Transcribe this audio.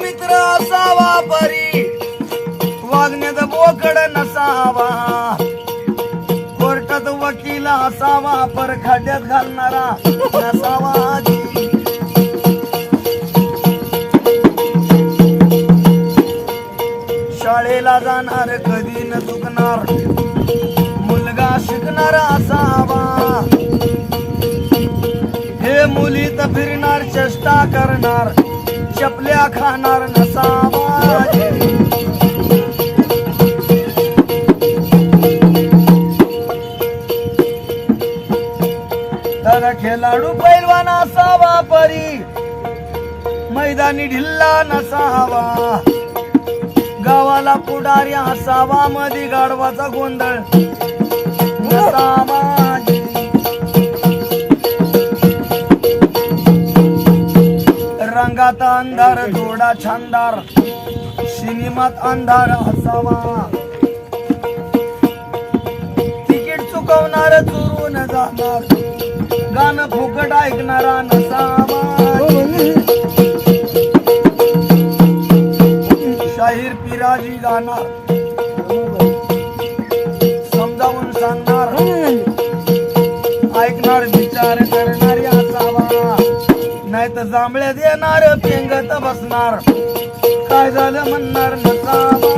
मित्र असावा परी. वागण्यात बोकड नसावा. कोर्टात वकील असावा पर खड्ड्यात घालणारा नसावा शाळेला जाणार कधी न चुकणार मुलगा शिकणार असावा. हे मुलीत फिरणार चेष्टा करणार. चपल्या खाणार नसावा. तर खेळाडू पैलवान असावा परी. मैदानी ढिल्ला नसावा. गावाला पुढारी असावा मधी गाढवाचा गोंधळ. रंगात अंधार जोडा छानदार. सिनेमात अंधार असावा. तिकीट चुकवणार चुरून जाणार. गाणं फुकट ऐकणारा नसावा. शाहीर पिराजी गाणार समजावून सांगणार. नाही तर जांभळ्यात येणार पेंगत बसणार. काय झालं म्हणणार नसावा?